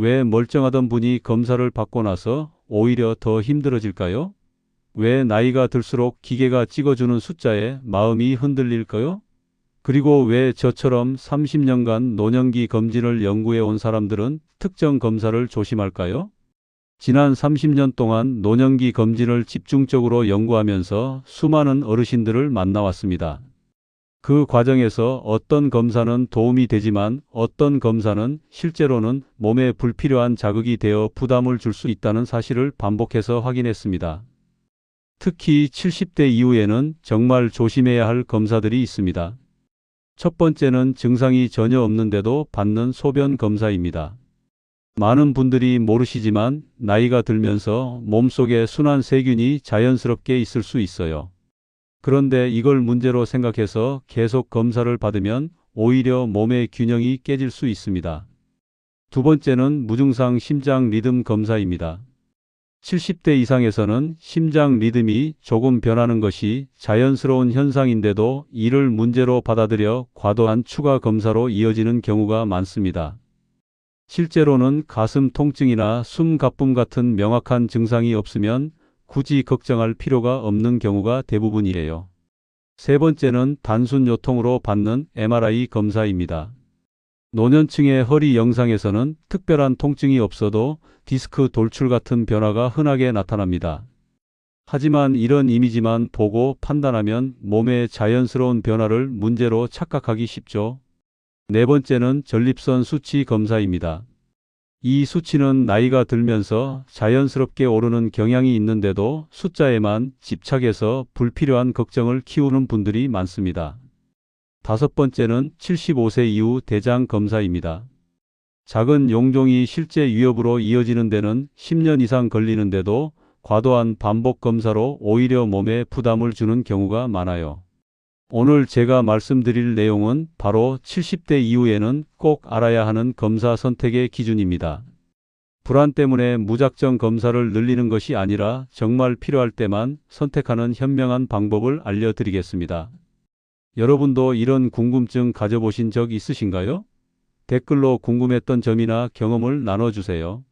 왜 멀쩡하던 분이 검사를 받고 나서 오히려 더 힘들어질까요? 왜 나이가 들수록 기계가 찍어주는 숫자에 마음이 흔들릴까요? 그리고 왜 저처럼 30년간 노년기 검진을 연구해 온 사람들은 특정 검사를 조심할까요? 지난 30년 동안 노년기 검진을 집중적으로 연구하면서 수많은 어르신들을 만나왔습니다. 그 과정에서 어떤 검사는 도움이 되지만 어떤 검사는 실제로는 몸에 불필요한 자극이 되어 부담을 줄 수 있다는 사실을 반복해서 확인했습니다. 특히 70대 이후에는 정말 조심해야 할 검사들이 있습니다. 첫 번째는 증상이 전혀 없는데도 받는 소변 검사입니다. 많은 분들이 모르시지만 나이가 들면서 몸속에 순한 세균이 자연스럽게 있을 수 있어요. 그런데 이걸 문제로 생각해서 계속 검사를 받으면 오히려 몸의 균형이 깨질 수 있습니다. 두 번째는 무증상 심장 리듬 검사입니다. 70대 이상에서는 심장 리듬이 조금 변하는 것이 자연스러운 현상인데도 이를 문제로 받아들여 과도한 추가 검사로 이어지는 경우가 많습니다. 실제로는 가슴 통증이나 숨 가쁨 같은 명확한 증상이 없으면 굳이 걱정할 필요가 없는 경우가 대부분이에요. 세 번째는 단순 요통으로 받는 MRI 검사입니다. 노년층의 허리 영상에서는 특별한 통증이 없어도 디스크 돌출 같은 변화가 흔하게 나타납니다. 하지만 이런 이미지만 보고 판단하면 몸의 자연스러운 변화를 문제로 착각하기 쉽죠. 네 번째는 전립선 수치 검사입니다. 이 수치는 나이가 들면서 자연스럽게 오르는 경향이 있는데도 숫자에만 집착해서 불필요한 걱정을 키우는 분들이 많습니다. 다섯 번째는 75세 이후 대장 검사입니다. 작은 용종이 실제 위협으로 이어지는 데는 10년 이상 걸리는데도 과도한 반복 검사로 오히려 몸에 부담을 주는 경우가 많아요. 오늘 제가 말씀드릴 내용은 바로 70대 이후에는 꼭 알아야 하는 검사 선택의 기준입니다. 불안 때문에 무작정 검사를 늘리는 것이 아니라 정말 필요할 때만 선택하는 현명한 방법을 알려드리겠습니다. 여러분도 이런 궁금증 가져보신 적 있으신가요? 댓글로 궁금했던 점이나 경험을 나눠주세요.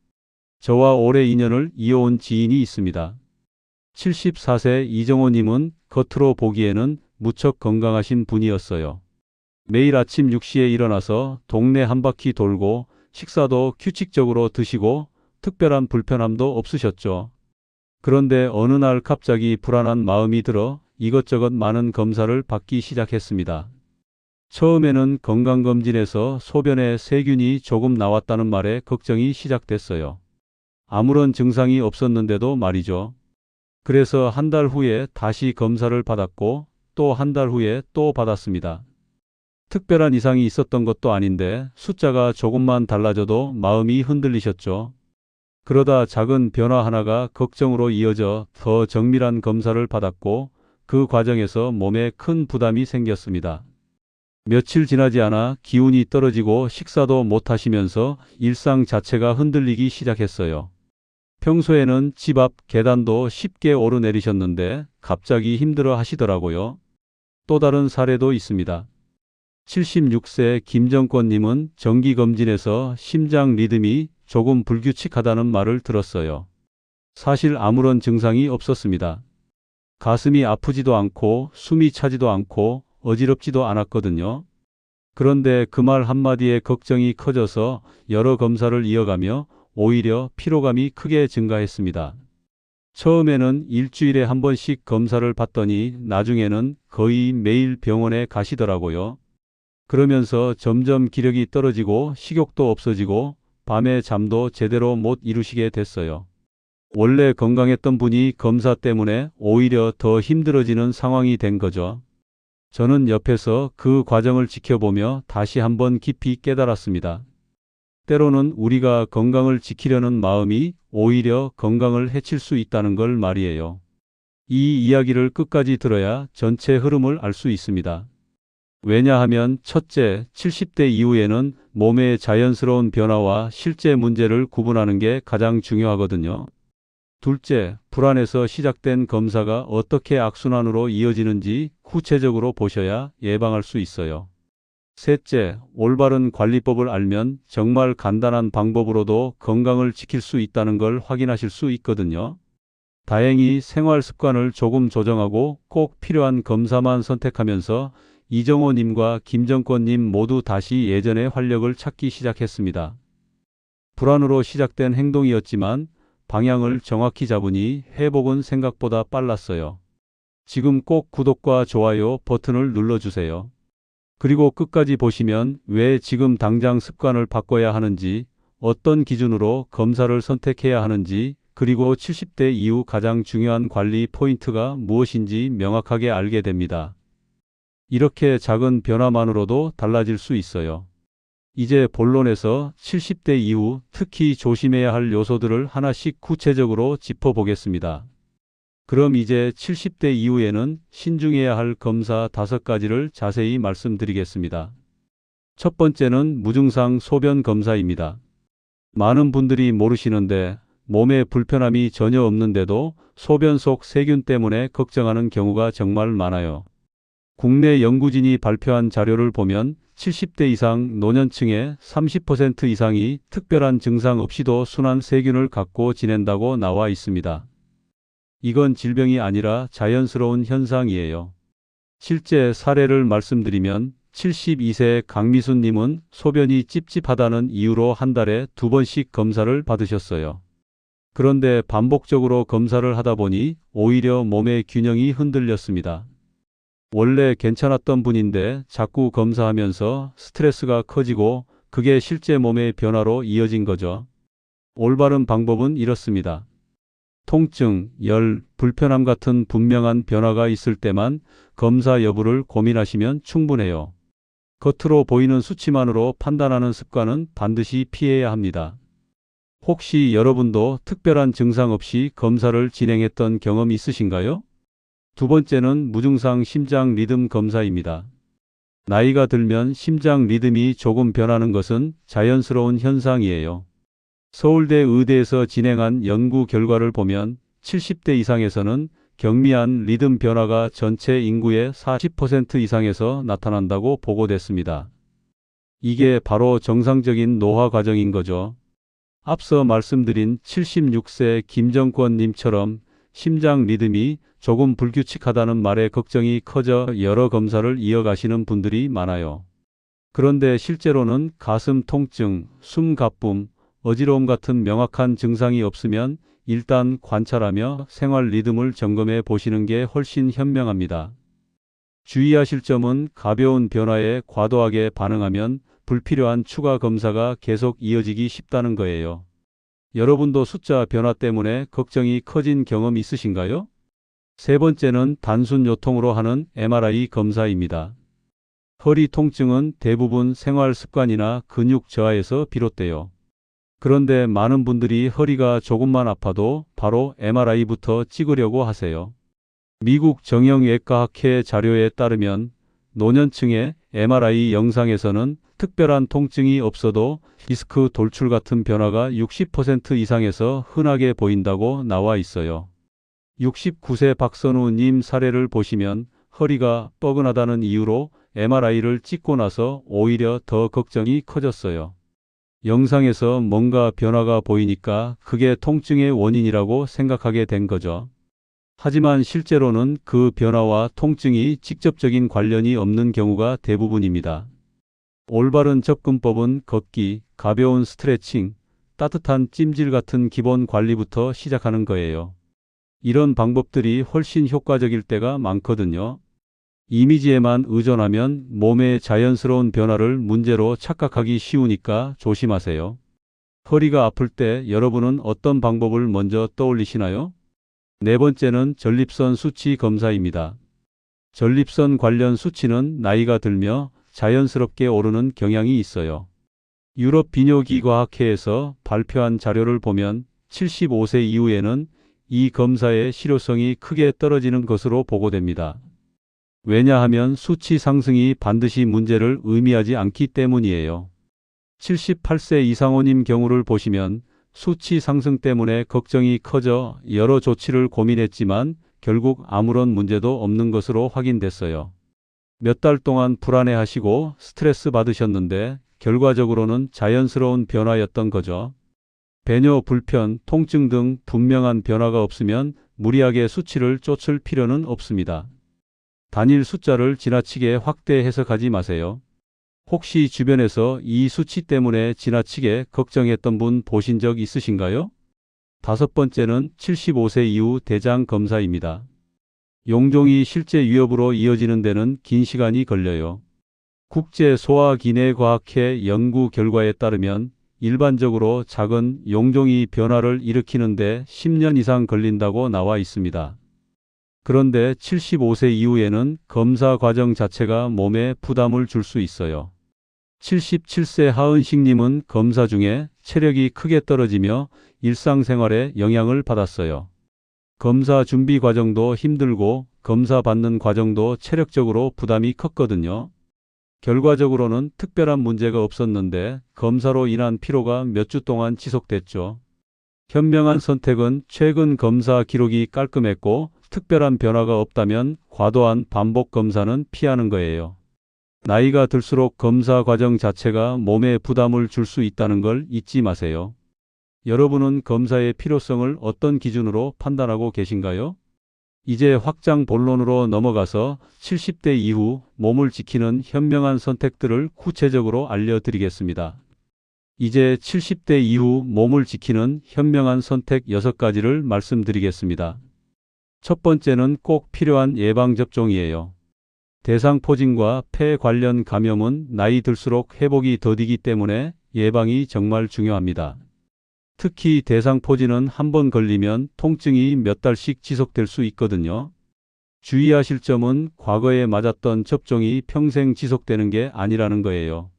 저와 오래 인연을 이어온 지인이 있습니다. 74세 이정호님은 겉으로 보기에는 무척 건강하신 분이었어요. 매일 아침 6시에 일어나서 동네 한 바퀴 돌고 식사도 규칙적으로 드시고 특별한 불편함도 없으셨죠. 그런데 어느 날 갑자기 불안한 마음이 들어 이것저것 많은 검사를 받기 시작했습니다. 처음에는 건강검진에서 소변에 세균이 조금 나왔다는 말에 걱정이 시작됐어요. 아무런 증상이 없었는데도 말이죠. 그래서 한 달 후에 다시 검사를 받았고 또 한 달 후에 또 받았습니다. 특별한 이상이 있었던 것도 아닌데 숫자가 조금만 달라져도 마음이 흔들리셨죠. 그러다 작은 변화 하나가 걱정으로 이어져 더 정밀한 검사를 받았고 그 과정에서 몸에 큰 부담이 생겼습니다. 며칠 지나지 않아 기운이 떨어지고 식사도 못 하시면서 일상 자체가 흔들리기 시작했어요. 평소에는 집 앞 계단도 쉽게 오르내리셨는데 갑자기 힘들어 하시더라고요. 또 다른 사례도 있습니다. 76세 김정권님은 정기검진에서 심장 리듬이 조금 불규칙하다는 말을 들었어요. 사실 아무런 증상이 없었습니다. 가슴이 아프지도 않고 숨이 차지도 않고 어지럽지도 않았거든요. 그런데 그 말 한마디에 걱정이 커져서 여러 검사를 이어가며 오히려 피로감이 크게 증가했습니다. 처음에는 일주일에 한 번씩 검사를 받더니 나중에는 거의 매일 병원에 가시더라고요. 그러면서 점점 기력이 떨어지고 식욕도 없어지고 밤에 잠도 제대로 못 이루시게 됐어요. 원래 건강했던 분이 검사 때문에 오히려 더 힘들어지는 상황이 된 거죠. 저는 옆에서 그 과정을 지켜보며 다시 한번 깊이 깨달았습니다. 때로는 우리가 건강을 지키려는 마음이 오히려 건강을 해칠 수 있다는 걸 말이에요. 이 이야기를 끝까지 들어야 전체 흐름을 알 수 있습니다. 왜냐하면 첫째, 70대 이후에는 몸의 자연스러운 변화와 실제 문제를 구분하는 게 가장 중요하거든요. 둘째, 불안에서 시작된 검사가 어떻게 악순환으로 이어지는지 구체적으로 보셔야 예방할 수 있어요. 셋째, 올바른 관리법을 알면 정말 간단한 방법으로도 건강을 지킬 수 있다는 걸 확인하실 수 있거든요. 다행히 생활 습관을 조금 조정하고 꼭 필요한 검사만 선택하면서 이정호님과 김정권님 모두 다시 예전의 활력을 찾기 시작했습니다. 불안으로 시작된 행동이었지만 방향을 정확히 잡으니 회복은 생각보다 빨랐어요. 지금 꼭 구독과 좋아요 버튼을 눌러주세요. 그리고 끝까지 보시면 왜 지금 당장 습관을 바꿔야 하는지, 어떤 기준으로 검사를 선택해야 하는지, 그리고 70대 이후 가장 중요한 관리 포인트가 무엇인지 명확하게 알게 됩니다. 이렇게 작은 변화만으로도 달라질 수 있어요. 이제 본론에서 70대 이후 특히 조심해야 할 요소들을 하나씩 구체적으로 짚어보겠습니다. 그럼 이제 70대 이후에는 신중해야 할 검사 다섯 가지를 자세히 말씀드리겠습니다. 첫 번째는 무증상 소변 검사입니다. 많은 분들이 모르시는데 몸에 불편함이 전혀 없는데도 소변 속 세균 때문에 걱정하는 경우가 정말 많아요. 국내 연구진이 발표한 자료를 보면 70대 이상 노년층의 30% 이상이 특별한 증상 없이도 순한 세균을 갖고 지낸다고 나와 있습니다. 이건 질병이 아니라 자연스러운 현상이에요. 실제 사례를 말씀드리면 72세 강미순 님은 소변이 찝찝하다는 이유로 한 달에 두 번씩 검사를 받으셨어요. 그런데 반복적으로 검사를 하다 보니 오히려 몸의 균형이 흔들렸습니다. 원래 괜찮았던 분인데 자꾸 검사하면서 스트레스가 커지고 그게 실제 몸의 변화로 이어진 거죠. 올바른 방법은 이렇습니다. 통증, 열, 불편함 같은 분명한 변화가 있을 때만 검사 여부를 고민하시면 충분해요. 겉으로 보이는 수치만으로 판단하는 습관은 반드시 피해야 합니다. 혹시 여러분도 특별한 증상 없이 검사를 진행했던 경험 있으신가요? 두 번째는 무증상 심장 리듬 검사입니다. 나이가 들면 심장 리듬이 조금 변하는 것은 자연스러운 현상이에요. 서울대 의대에서 진행한 연구 결과를 보면 70대 이상에서는 경미한 리듬 변화가 전체 인구의 40% 이상에서 나타난다고 보고됐습니다. 이게 바로 정상적인 노화 과정인 거죠. 앞서 말씀드린 76세 김정권님처럼 심장 리듬이 조금 불규칙하다는 말에 걱정이 커져 여러 검사를 이어가시는 분들이 많아요. 그런데 실제로는 가슴 통증, 숨 가쁨, 어지러움 같은 명확한 증상이 없으면 일단 관찰하며 생활 리듬을 점검해 보시는 게 훨씬 현명합니다. 주의하실 점은 가벼운 변화에 과도하게 반응하면 불필요한 추가 검사가 계속 이어지기 쉽다는 거예요. 여러분도 숫자 변화 때문에 걱정이 커진 경험 있으신가요? 세 번째는 단순 요통으로 하는 MRI 검사입니다. 허리 통증은 대부분 생활 습관이나 근육 저하에서 비롯돼요. 그런데 많은 분들이 허리가 조금만 아파도 바로 MRI부터 찍으려고 하세요. 미국 정형외과학회 자료에 따르면 노년층의 MRI 영상에서는 특별한 통증이 없어도 디스크 돌출 같은 변화가 60% 이상에서 흔하게 보인다고 나와 있어요. 69세 박선우님 사례를 보시면 허리가 뻐근하다는 이유로 MRI를 찍고 나서 오히려 더 걱정이 커졌어요. 영상에서 뭔가 변화가 보이니까 그게 통증의 원인이라고 생각하게 된 거죠. 하지만 실제로는 그 변화와 통증이 직접적인 관련이 없는 경우가 대부분입니다. 올바른 접근법은 걷기, 가벼운 스트레칭, 따뜻한 찜질 같은 기본 관리부터 시작하는 거예요. 이런 방법들이 훨씬 효과적일 때가 많거든요. 이미지에만 의존하면 몸의 자연스러운 변화를 문제로 착각하기 쉬우니까 조심하세요. 허리가 아플 때 여러분은 어떤 방법을 먼저 떠올리시나요? 네 번째는 전립선 수치 검사입니다. 전립선 관련 수치는 나이가 들며 자연스럽게 오르는 경향이 있어요. 유럽 비뇨기과학회에서 발표한 자료를 보면 75세 이후에는 이 검사의 실효성이 크게 떨어지는 것으로 보고됩니다. 왜냐하면 수치 상승이 반드시 문제를 의미하지 않기 때문이에요. 78세 이상호님 경우를 보시면 수치 상승 때문에 걱정이 커져 여러 조치를 고민했지만 결국 아무런 문제도 없는 것으로 확인됐어요. 몇 달 동안 불안해하시고 스트레스 받으셨는데 결과적으로는 자연스러운 변화였던 거죠. 배뇨, 불편, 통증 등 분명한 변화가 없으면 무리하게 수치를 쫓을 필요는 없습니다. 단일 숫자를 지나치게 확대 해석하지 마세요. 혹시 주변에서 이 수치 때문에 지나치게 걱정했던 분 보신 적 있으신가요? 다섯 번째는 75세 이후 대장 검사입니다. 용종이 실제 위협으로 이어지는 데는 긴 시간이 걸려요. 국제 소아기내과학회 연구 결과에 따르면 일반적으로 작은 용종이 변화를 일으키는데 10년 이상 걸린다고 나와 있습니다. 그런데 75세 이후에는 검사 과정 자체가 몸에 부담을 줄 수 있어요. 77세 하은식님은 검사 중에 체력이 크게 떨어지며 일상생활에 영향을 받았어요. 검사 준비 과정도 힘들고 검사 받는 과정도 체력적으로 부담이 컸거든요. 결과적으로는 특별한 문제가 없었는데 검사로 인한 피로가 몇 주 동안 지속됐죠. 현명한 선택은 최근 검사 기록이 깔끔했고 특별한 변화가 없다면 과도한 반복 검사는 피하는 거예요. 나이가 들수록 검사 과정 자체가 몸에 부담을 줄 수 있다는 걸 잊지 마세요. 여러분은 검사의 필요성을 어떤 기준으로 판단하고 계신가요? 이제 확장 본론으로 넘어가서 70대 이후 몸을 지키는 현명한 선택들을 구체적으로 알려드리겠습니다. 이제 70대 이후 몸을 지키는 현명한 선택 6가지를 말씀드리겠습니다. 첫 번째는 꼭 필요한 예방접종이에요. 대상포진과 폐 관련 감염은 나이 들수록 회복이 더디기 때문에 예방이 정말 중요합니다. 특히 대상포진은 한 번 걸리면 통증이 몇 달씩 지속될 수 있거든요. 주의하실 점은 과거에 맞았던 접종이 평생 지속되는 게 아니라는 거예요.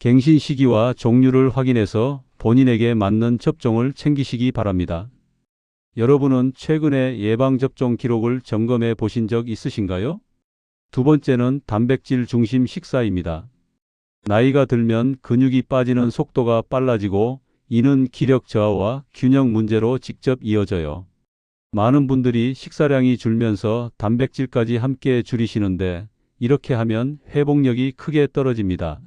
갱신 시기와 종류를 확인해서 본인에게 맞는 접종을 챙기시기 바랍니다. 여러분은 최근에 예방접종 기록을 점검해 보신 적 있으신가요? 두 번째는 단백질 중심 식사입니다. 나이가 들면 근육이 빠지는 속도가 빨라지고 이는 기력 저하와 균형 문제로 직접 이어져요. 많은 분들이 식사량이 줄면서 단백질까지 함께 줄이시는데 이렇게 하면 회복력이 크게 떨어집니다.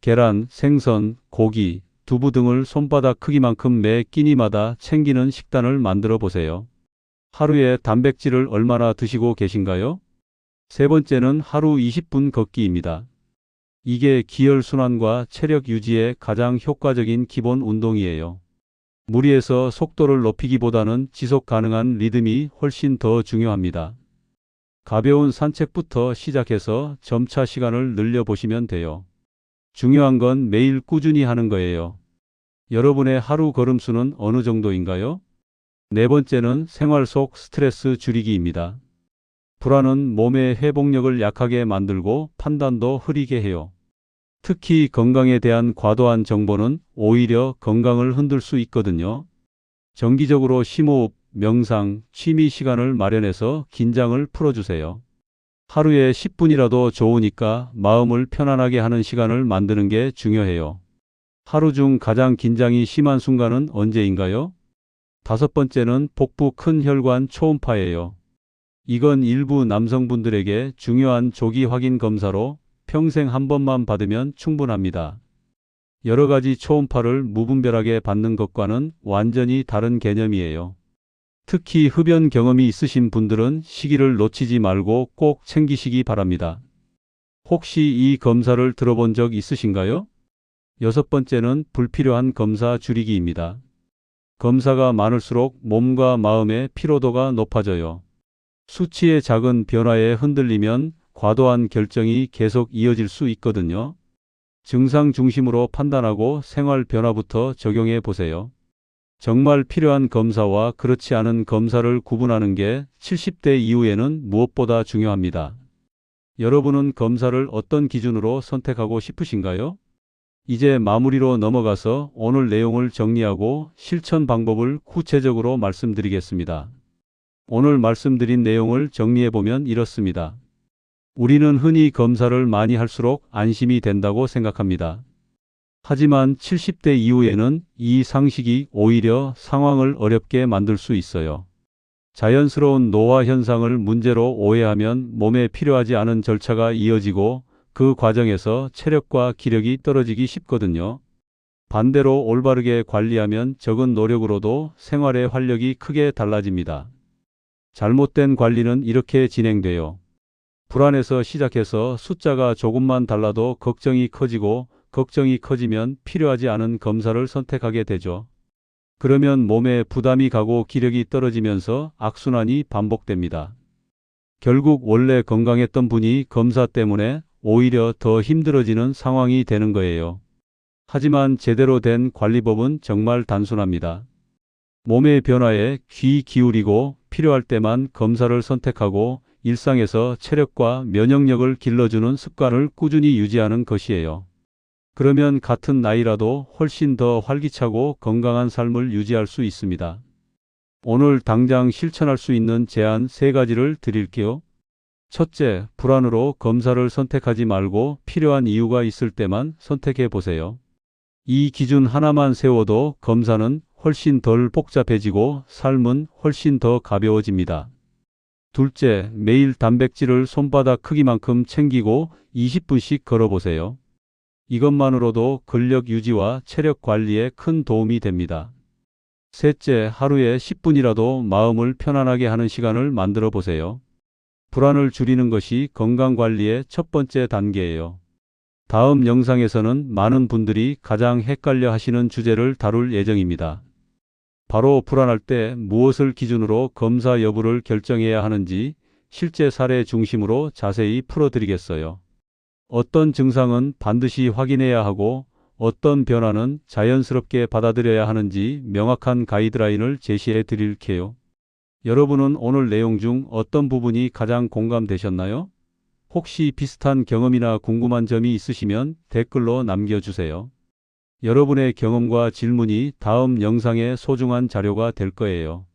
계란, 생선, 고기, 두부 등을 손바닥 크기만큼 매 끼니마다 챙기는 식단을 만들어 보세요. 하루에 단백질을 얼마나 드시고 계신가요? 세 번째는 하루 20분 걷기입니다. 이게 기혈순환과 체력 유지에 가장 효과적인 기본 운동이에요. 무리해서 속도를 높이기보다는 지속 가능한 리듬이 훨씬 더 중요합니다. 가벼운 산책부터 시작해서 점차 시간을 늘려보시면 돼요. 중요한 건 매일 꾸준히 하는 거예요. 여러분의 하루 걸음수는 어느 정도인가요? 네 번째는 생활 속 스트레스 줄이기입니다. 불안은 몸의 회복력을 약하게 만들고 판단도 흐리게 해요. 특히 건강에 대한 과도한 정보는 오히려 건강을 흔들 수 있거든요. 정기적으로 심호흡, 명상, 취미 시간을 마련해서 긴장을 풀어주세요. 하루에 10분이라도 좋으니까 마음을 편안하게 하는 시간을 만드는 게 중요해요. 하루 중 가장 긴장이 심한 순간은 언제인가요? 다섯 번째는 복부 큰 혈관 초음파예요. 이건 일부 남성분들에게 중요한 조기 확인 검사로 평생 한 번만 받으면 충분합니다. 여러 가지 초음파를 무분별하게 받는 것과는 완전히 다른 개념이에요. 특히 흡연 경험이 있으신 분들은 시기를 놓치지 말고 꼭 챙기시기 바랍니다. 혹시 이 검사를 들어본 적 있으신가요? 여섯 번째는 불필요한 검사 줄이기입니다. 검사가 많을수록 몸과 마음의 피로도가 높아져요. 수치의 작은 변화에 흔들리면 과도한 결정이 계속 이어질 수 있거든요. 증상 중심으로 판단하고 생활 변화부터 적용해 보세요. 정말 필요한 검사와 그렇지 않은 검사를 구분하는 게 70대 이후에는 무엇보다 중요합니다. 여러분은 검사를 어떤 기준으로 선택하고 싶으신가요? 이제 마무리로 넘어가서 오늘 내용을 정리하고 실천 방법을 구체적으로 말씀드리겠습니다. 오늘 말씀드린 내용을 정리해보면 이렇습니다. 우리는 흔히 검사를 많이 할수록 안심이 된다고 생각합니다. 하지만 70대 이후에는 이 상식이 오히려 상황을 어렵게 만들 수 있어요. 자연스러운 노화 현상을 문제로 오해하면 몸에 필요하지 않은 절차가 이어지고 그 과정에서 체력과 기력이 떨어지기 쉽거든요. 반대로 올바르게 관리하면 적은 노력으로도 생활의 활력이 크게 달라집니다. 잘못된 관리는 이렇게 진행돼요. 불안에서 시작해서 숫자가 조금만 달라도 걱정이 커지고 걱정이 커지면 필요하지 않은 검사를 선택하게 되죠. 그러면 몸에 부담이 가고 기력이 떨어지면서 악순환이 반복됩니다. 결국 원래 건강했던 분이 검사 때문에 오히려 더 힘들어지는 상황이 되는 거예요. 하지만 제대로 된 관리법은 정말 단순합니다. 몸의 변화에 귀 기울이고 필요할 때만 검사를 선택하고 일상에서 체력과 면역력을 길러주는 습관을 꾸준히 유지하는 것이에요. 그러면 같은 나이라도 훨씬 더 활기차고 건강한 삶을 유지할 수 있습니다. 오늘 당장 실천할 수 있는 제안 세 가지를 드릴게요. 첫째, 불안으로 검사를 선택하지 말고 필요한 이유가 있을 때만 선택해 보세요. 이 기준 하나만 세워도 검사는 훨씬 덜 복잡해지고 삶은 훨씬 더 가벼워집니다. 둘째, 매일 단백질을 손바닥 크기만큼 챙기고 20분씩 걸어보세요. 이것만으로도 근력 유지와 체력 관리에 큰 도움이 됩니다. 셋째, 하루에 10분이라도 마음을 편안하게 하는 시간을 만들어 보세요. 불안을 줄이는 것이 건강 관리의 첫 번째 단계예요. 다음 영상에서는 많은 분들이 가장 헷갈려 하시는 주제를 다룰 예정입니다. 바로 불안할 때 무엇을 기준으로 검사 여부를 결정해야 하는지 실제 사례 중심으로 자세히 풀어드리겠어요. 어떤 증상은 반드시 확인해야 하고 어떤 변화는 자연스럽게 받아들여야 하는지 명확한 가이드라인을 제시해 드릴게요. 여러분은 오늘 내용 중 어떤 부분이 가장 공감되셨나요? 혹시 비슷한 경험이나 궁금한 점이 있으시면 댓글로 남겨주세요. 여러분의 경험과 질문이 다음 영상의 소중한 자료가 될 거예요.